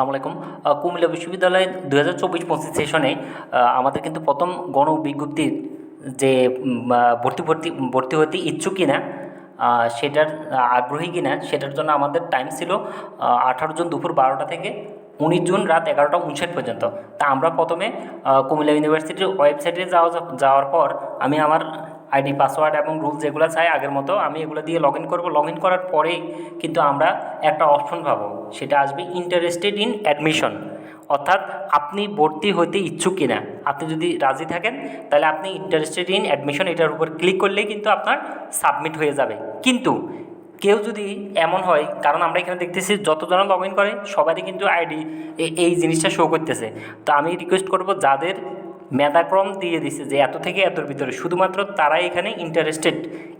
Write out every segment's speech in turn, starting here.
আসসালামু আলাইকুম। কুমিল্লা বিশ্ববিদ্যালয়ে দু হাজার চব্বিশ পঁচিশ সেশনে আমাদের কিন্তু প্রথম গণ বিজ্ঞপ্তির যে ভর্তি ভর্তি ভর্তি হতে ইচ্ছুক কিনা সেটার আগ্রহী কিনা, সেটার জন্য আমাদের টাইম ছিল আঠারো জুন দুপুর বারোটা থেকে উনিশ জুন রাত এগারোটা উনষাট পর্যন্ত। তা আমরা প্রথমে কুমিল্লা ইউনিভার্সিটির ওয়েবসাইটে যাওয়া, যাওয়ার পর আমি আমার আইডি, পাসওয়ার্ড এবং রুলস যেগুলো চাই আগের মতো, আমি এগুলো দিয়ে লগ ইন করব। লগ ইন করার পরেই কিন্তু আমরা একটা অপশন পাবো। সেটা আসবে ইন্টারেস্টেড ইন অ্যাডমিশন অর্থাৎ আপনি ভর্তি হতে ইচ্ছুক কিনা। আপনি যদি রাজি থাকেন, তাহলে আপনি ইন্টারেস্টেড ইন অ্যাডমিশন এটার উপর ক্লিক করলেই কিন্তু আপনার সাবমিট হয়ে যাবে। কিন্তু কেউ যদি এমন হয়, কারণ আমরা এখানে দেখতেছি যতজন লগ ইন করে, সবারই কিন্তু আইডি এই জিনিসটা শো করতেছে। তো আমি রিকোয়েস্ট করব যাদের মেধাক্রম দিয়ে দিছে যে এত থেকে এতর ভিতরে। শুধুমাত্র তারাই এখানে ইন্টারেস্টেড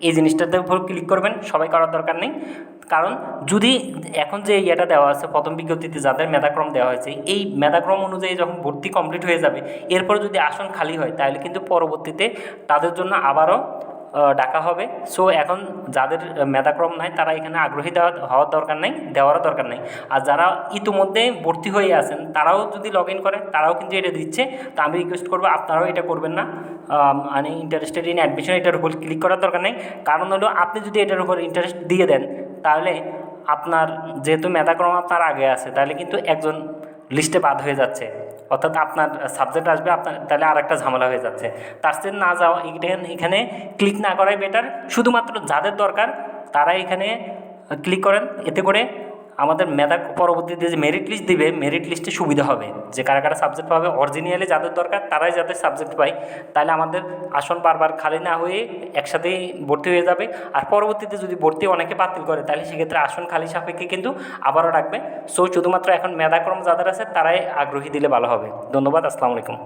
এই জিনিসটাতে উপর ক্লিক করবেন, সবাই করার দরকার নেই। কারণ যদি এখন যে ইয়েটা দেওয়া আছে, প্রথম বিজ্ঞপ্তিতে যাদের মেধাক্রম দেওয়া হয়েছে, এই মেধাক্রম অনুযায়ী যখন ভর্তি কমপ্লিট হয়ে যাবে, এরপর যদি আসন খালি হয়, তাহলে কিন্তু পরবর্তীতে তাদের জন্য আবারও ডাকা হবে। সো এখন যাদের মেধাক্রম নাই, তারা এখানে আগ্রহী দেওয়া হওয়ার দরকার নেই, দেওয়ারও দরকার নেই। আর যারা ইতিমধ্যে ভর্তি হয়ে আছেন, তারাও যদি লগ ইন করে, তারাও কিন্তু এটা দিচ্ছে। তো আমি রিকোয়েস্ট করব, আপনারাও এটা করবেন না। মানে ইন্টারেস্টেড ইন অ্যাডমিশন এটার উপর ক্লিক করার দরকার নেই। কারণ হলো, আপনি যদি এটার উপর ইন্টারেস্ট দিয়ে দেন, তাহলে আপনার যেহেতু মেধাক্রম আপনার আগে আছে, তাহলে কিন্তু একজন লিস্টে বাদ হয়ে যাচ্ছে। অর্থাৎ আপনার সাবজেক্ট আসবে, আপনার তাহলে আর একটা ঝামেলা হয়ে যাচ্ছে। তার সাথে না যাওয়া, এখানে এখানে ক্লিক না করাই বেটার শুধুমাত্র যাদের দরকার তারা এখানে ক্লিক করেন। এতে করে আমাদের মেধা পরবর্তীতে যে মেরিট লিস্ট দিবে মেরিট লিস্টে সুবিধা হবে। যে কারা কারা সাবজেক্ট পাবে অরিজিনালি যাদের দরকার, তারাই যাদের সাবজেক্ট পায়, তাহলে আমাদের আসন বারবার খালি না হয়ে একসাথেই ভর্তি হয়ে যাবে। আর পরবর্তীতে যদি ভর্তি অনেকে বাতিল করে, তাহলে সেক্ষেত্রে আসন খালি সাপেক্ষে কিন্তু আবারও ডাকবে সো শুধুমাত্র এখন মেধাক্রম যাদের আছে, তারাই আগ্রহী দিলে ভালো হবে। ধন্যবাদ, আসসালামু আলাইকুম।